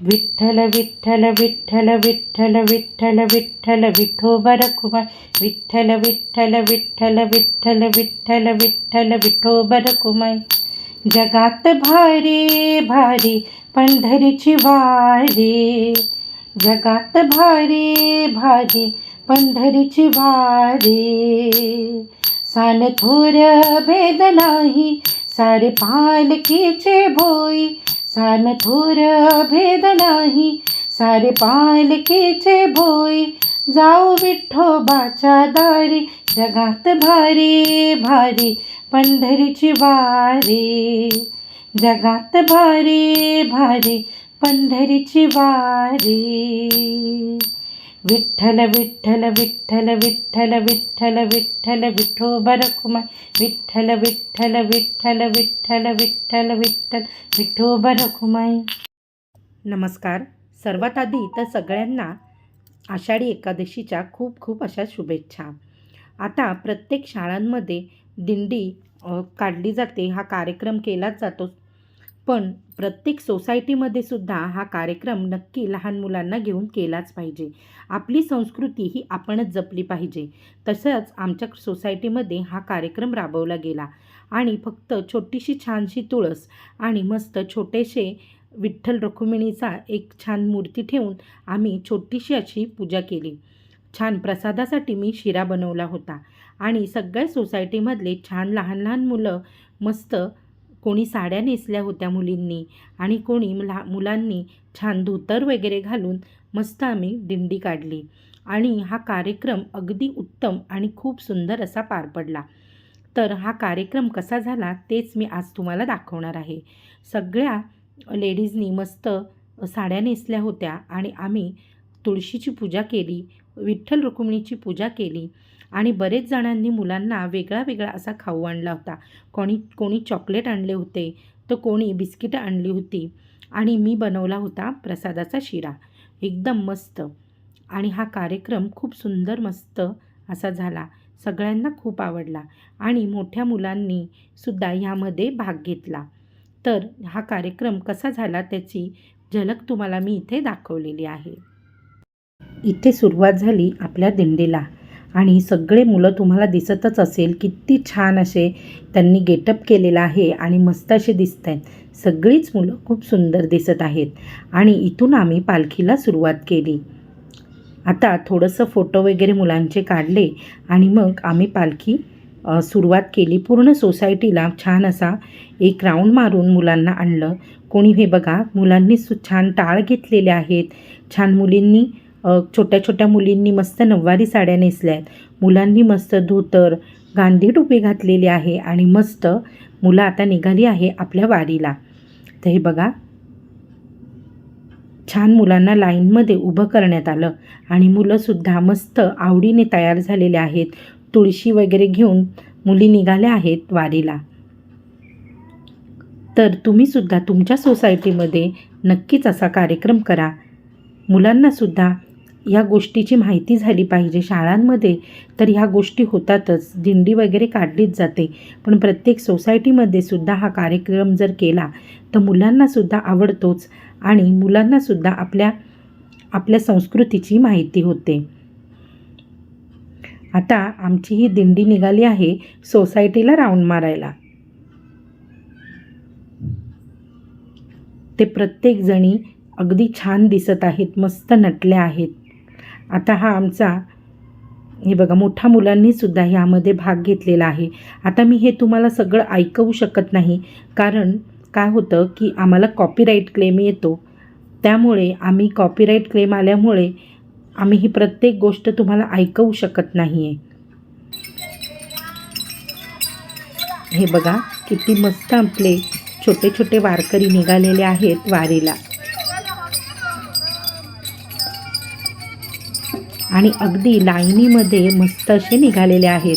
विठ्ठल विठ्ठल विठ्ठल विठ्ठल विठ्ठल विठ्ठल विठोबा रखुमाई विठ्ठल विठ्ठल विठ्ठल विठ्ठल विठ्ठल विठ्ठल विठोबा रखुमाई जगात भारी भारी पंढरीची वारी जगात भारी भारी पंढरीची वारी सान थोर भेद नाही सारे पालखीचे भोई सान थोर भेद नाही सारे पालखीचे भोई. जाऊ विठ्ठोबाच्या दारी जगात भारी भारी पंढरीची वारी. जगात भारी भारी पंढरीची वारी. विठ्ठल विठ्ठल विठ्ठल विठ्ठल विठ्ठल विठ्ठल विठोबा रखुमाई विठ्ठल विठ्ठल विठ्ठल विठ्ठल विठ्ठल विठ्ठल विठोबा रखुमाई नमस्कार सर्वात आधी तर सगळ्यांना आषाढी एकादशीच्या खूप खूप अशा शुभेच्छा आता प्रत्येक शाळांमध्ये दिंडी काढली जाते हा कार्यक्रम केलाच जातो पण प्रत्येक सोसायटीमध्ये सुद्धा हा कार्यक्रम नक्की लहान मुलांना घेऊन केलाच पाहिजे. आपली संस्कृती ही आपणच जपली पाहिजे. तसंच आमच्या सोसायटीमध्ये हा कार्यक्रम राबवला गेला. आणि फक्त छोटीशी छानशी तुळस आणि मस्त छोटेसे विठ्ठल रखुमिणीचा एक छान मूर्ती ठेवून आम्ही छोटीशी अशी पूजा केली. छान प्रसादासाठी मी शिरा बनवला होता. आणि सगळ्या सोसायटीमधले छान लहान लहान मुलं मस्त कोणी साड्या नेसल्या होत्या मुलींनी आणि कोणी मुला मुलांनी छान धोतर वगैरे घालून मस्त आम्ही दिंडी काढली. आणि हा कार्यक्रम अगदी उत्तम आणि खूप सुंदर असा पार पडला. तर हा कार्यक्रम कसा झाला तेच मी आज तुम्हाला दाखवणार आहे. सगळ्या लेडीजनी मस्त साड्या नेसल्या होत्या आणि आम्ही तुळशीची पूजा केली विठ्ठल रुक्मिणीची पूजा केली. आणि बरेच जणांनी मुलांना वेगळा वेगळा असा खाऊ आणला होता. कोणी कोणी चॉकलेट आणले होते तर कोणी बिस्किटं आणली होती. आणि मी बनवला होता प्रसादाचा शिरा. एकदम मस्त. आणि हा कार्यक्रम खूप सुंदर मस्त असा झाला. सगळ्यांना खूप आवडला. आणि मोठ्या मुलांनी सुद्धा ह्यामध्ये भाग घेतला. तर हा कार्यक्रम कसा झाला त्याची झलक तुम्हाला मी इथे दाखवलेली आहे. इथे सुरुवात झाली आपल्या दिंडीला. आणि सगळे मुलं तुम्हाला दिसतच असेल किती छान असे त्यांनी गेटअप केलेला आहे आणि मस्त असे दिसत आहेत सगळीच मुलं खूप सुंदर दिसत आहेत. आणि इथून आम्ही पालखीला सुरुवात केली. आता थोडंसं फोटो वगैरे मुलांचे काढले आणि मग आम्ही पालखी सुरुवात केली. पूर्ण सोसायटीला छान असा एक राऊंड मारून मुलांना आणलं. कोणी हे बघा मुलांनी सु छान टाळ घेतलेले आहेत. छान मुलींनी छोट्या छोट्या मुलींनी मस्त नऊवारी साड्या नेसल्या आहेत. मुलांनी मस्त धोतर गांधी टोपी घातलेली आहे आणि मस्त मुलं आता निघाली आहे आपल्या वारीला. तर हे बघा. छान मुलांना लाईनमध्ये उभं करण्यात आलं आणि मुलंसुद्धा मस्त आवडीने तयार झालेले आहेत. तुळशी वगैरे घेऊन मुली निघाल्या आहेत वारीला. तर तुम्हीसुद्धा तुमच्या सोसायटीमध्ये नक्कीच असा कार्यक्रम करा. मुलांनासुद्धा या गोष्टीची माहिती झाली पाहिजे शाळांमध्ये तर ह्या गोष्टी होतातच. दिंडी वगैरे काढलीच जाते. पण प्रत्येक सोसायटीमध्ये सुद्धा हा कार्यक्रम जर केला तर मुलांनासुद्धा आवडतोच आणि मुलांनासुद्धा आपल्या आपल्या संस्कृतीची माहिती होते. आता आमची ही दिंडी निघाली आहे सोसायटीला राऊंड मारायला. ते प्रत्येकजणी अगदी छान दिसत आहेत मस्त नटल्या आहेत. आता हा आमचा हे बघा मोठ्या मुलांनीसुद्धा ह्यामध्ये भाग घेतलेला आहे. आता मी हे तुम्हाला सगळं ऐकवू शकत नाही कारण काय होतं की आम्हाला कॉपीराईट क्लेम येतो. त्यामुळे आम्ही कॉपीराईट क्लेम आल्यामुळे आम्ही ही प्रत्येक गोष्ट तुम्हाला ऐकवू शकत नाही आहे हे बघा किती मस्त आपले छोटे छोटे वारकरी निघालेले आहेत वारीला. आणि अगदी लाईनीमध्ये मस्त असे निघालेले आहेत.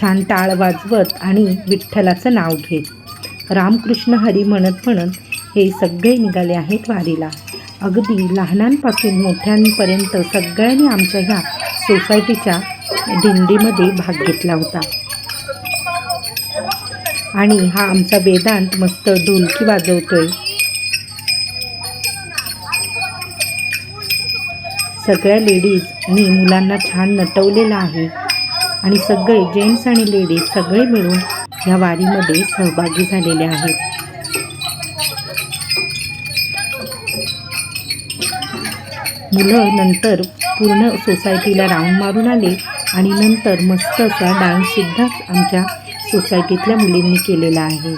छान टाळ वाजवत आणि विठ्ठलाचं नाव घेत. रामकृष्ण हरी म्हणत म्हणत हे सगळे निघाले आहेत वारीला. अगदी लहानांपासून मोठ्यांपर्यंत सगळ्यांनी आमच्या ह्या सोसायटीच्या दिंडीमध्ये भाग घेतला होता. आणि हा आमचा वेदांत मस्त ढोलकी वाजवतोय. सगळ्या लेडीजनी मुलांना छान नटवलेलं आहे. आणि सगळे जेंट्स आणि लेडीज सगळे मिळून या वारीमध्ये सहभागी झालेले आहेत. मुलं नंतर पूर्ण सोसायटीला राऊंड मारून आले आणि नंतर मस्त असा डान्ससुद्धा आमच्या सोसायटीतल्या मुलींनी केलेला आहे.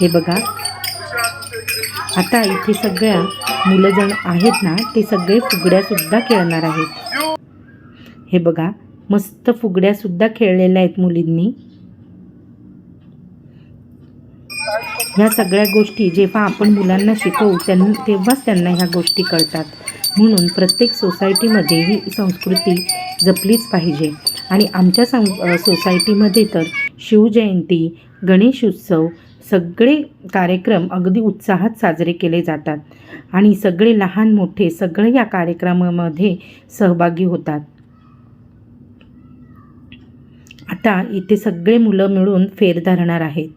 हे बघा. आता इथे सगळ्या मुलं जण आहेत ना ते सगळे फुगड्यासुद्धा खेळणार आहेत. हे बघा मस्त फुगड्यासुद्धा खेळलेल्या आहेत मुलींनी. ह्या सगळ्या गोष्टी जेव्हा आपण मुलांना शिकवू त्यां तेव्हाच त्यांना ह्या गोष्टी कळतात. म्हणून प्रत्येक सोसायटीमध्ये ही संस्कृती जपलीच पाहिजे. आणि आमच्या सं सोसायटीमध्ये तर शिवजयंती गणेश उत्सव सगळे कार्यक्रम अगदी उत्साहात साजरे केले जातात. आणि सगळे लहान मोठे सगळे या कार्यक्रमामध्ये सहभागी होतात. आता इथे सगळे मुलं मिळून फेर धरणार आहेत.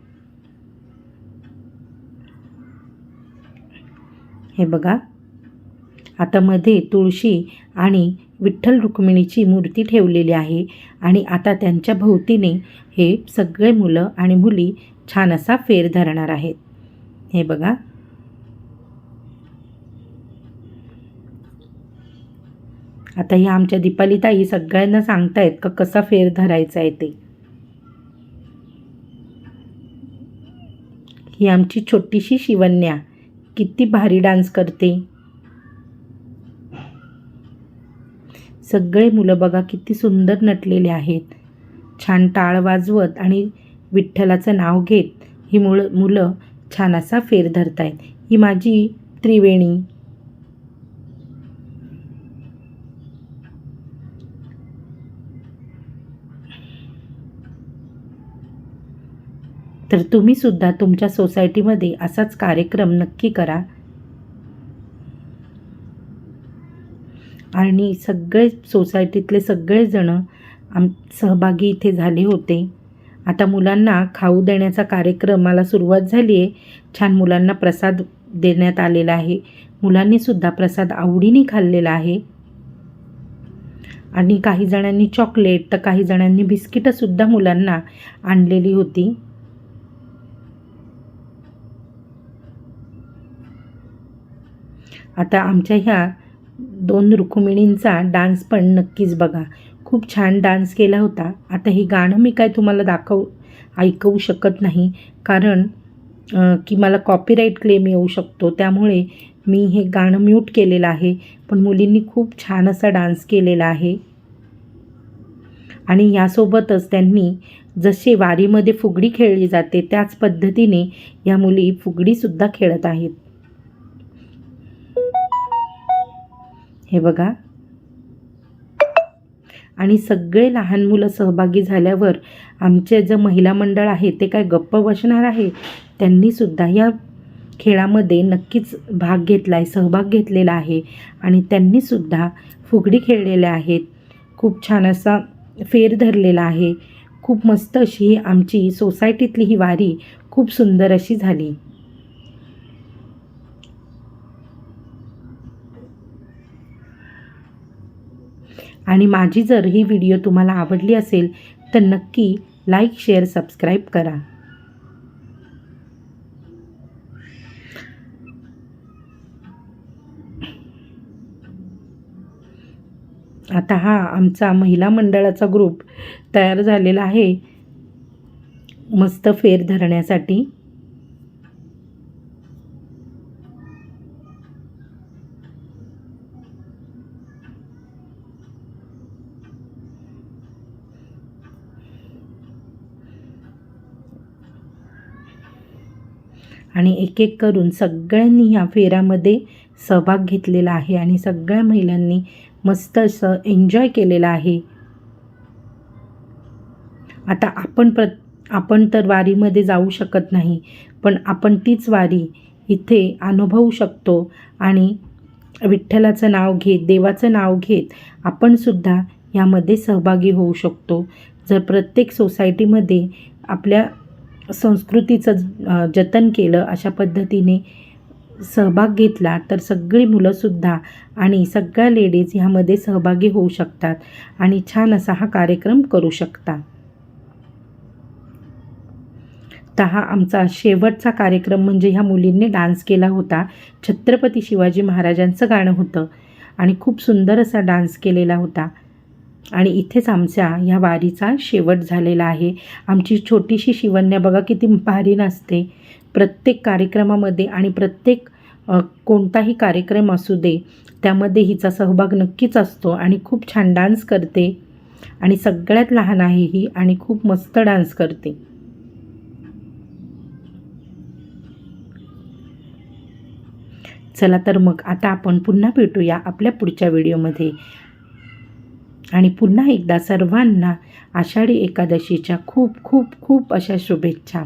हे बघा. आता मध्ये तुळशी आणि विठ्ठल रुक्मिणीची मूर्ती ठेवलेली आहे. आणि आता त्यांच्या भोवतीने हे सगळे मुलं आणि मुली छान असा फेर धरणार आहेत. हे बघा. आता ह्या आमच्या दीपालीताई सगळ्यांना सांगतायत का कसा फेर धरायचा आहे ते. ही आमची छोटीशी शिवन्या किती भारी डान्स करते. सगळे मुलं बघा किती सुंदर नटलेले आहेत. छान टाळ वाजवत आणि विठ्ठलाचं नाव घेत ही मुळ मुलं छान असा फेर धरतायत. ही माझी त्रिवेणी. तर तुम्ही सुद्धा तुमच्या सोसायटीमध्ये असाच कार्यक्रम नक्की करा. आणि सगळे सोसायटीतले सगळेजणं आम सहभागी इथे झाले होते. आता मुलांना खाऊ देण्याचा कार्यक्रमाला सुरुवात झाली आहे. छान मुलांना प्रसाद देण्यात आलेला आहे. मुलांनी सुद्धा प्रसाद आवडीने खाल्लेला आहे. आणि काही जणांनी चॉकलेट तर काही जणांनी बिस्किटंसुद्धा मुलांना आणलेली होती. आता आमच्या ह्या दोन रुक्मिणींचा डान्स पण नक्कीच बघा. खूप छान डान्स केला होता. आता हे गाणं मी काय तुम्हाला दाखव ऐकवू शकत नाही. कारण की मला कॉपीराईट क्लेम येऊ शकतो. त्यामुळे मी हे गाणं म्यूट केलेलं आहे. पण मुलींनी खूप छान असा डान्स केलेला आहे. आणि यासोबतच त्यांनी जसे वारीमध्ये फुगडी खेळली जाते त्याच पद्धतीने या मुली फुगडीसुद्धा खेळत आहेत. हे बघा. आणि सगळे लहान मुलं सहभागी झाल्यावर आमचे जे महिला मंडळ आहे ते काय गप्प बसणार आहे? त्यांनीसुद्धा या खेळामध्ये नक्कीच भाग घेतला आहे सहभाग घेतलेला आहे. आणि त्यांनीसुद्धा फुगडी खेळलेल्या आहेत. खूप छान असा फेर धरलेला आहे. खूप मस्त अशी ही आमची सोसायटीतली ही वारी खूप सुंदर अशी झाली. आणि माझी जर ही व्हिडिओ तुम्हाला आवडली असेल तर नक्की लाईक शेअर सबस्क्राईब करा. आता हा आमचा महिला मंडळाचा ग्रुप तयार झालेला आहे. मस्त फेर धरण्यासाठी. आणि एक एक करून सगळ्यांनी ह्या फेऱ्यामध्ये सहभाग घेतलेला आहे आणि सगळ्या महिलांनी मस्त असं एन्जॉय केलेलं आहे. आता आपण प्र आपण तर वारीमध्ये जाऊ शकत नाही पण आपण तीच वारी इथे अनुभवू शकतो आणि विठ्ठलाचं नाव घेत देवाचं नाव घेत आपणसुद्धा यामध्ये सहभागी होऊ शकतो. जर प्रत्येक सोसायटीमध्ये आपल्या संस्कृतीचं जतन केलं अशा पद्धतीने सहभाग घेतला तर सगळी मुलंसुद्धा आणि सगळ्या लेडीज ह्यामध्ये सहभागी होऊ शकतात आणि छान असा हा कार्यक्रम करू शकता. तर हा आमचा शेवटचा कार्यक्रम म्हणजे ह्या मुलींनी डान्स केला होता. छत्रपती शिवाजी महाराजांचं गाणं होतं आणि खूप सुंदर असा डान्स केलेला होता. आणि इथेच आमच्या ह्या वारीचा शेवट झालेला आहे. आमची छोटीशी शिवन्या बघा किती भारी नाचते. प्रत्येक कार्यक्रमामध्ये आणि प्रत्येक कोणताही कार्यक्रम असू दे त्यामध्ये हिचा सहभाग नक्कीच असतो आणि खूप छान डान्स करते. आणि सगळ्यात लहान आहे ही आणि खूप मस्त डान्स करते. चला तर मग आता आपण पुन्हा भेटूया आपल्या पुढच्या व्हिडिओमध्ये. आणि पुन्हा एकदा सर्वांना आषाढी एकादशीच्या खूप खूप खूप अशा शुभेच्छा.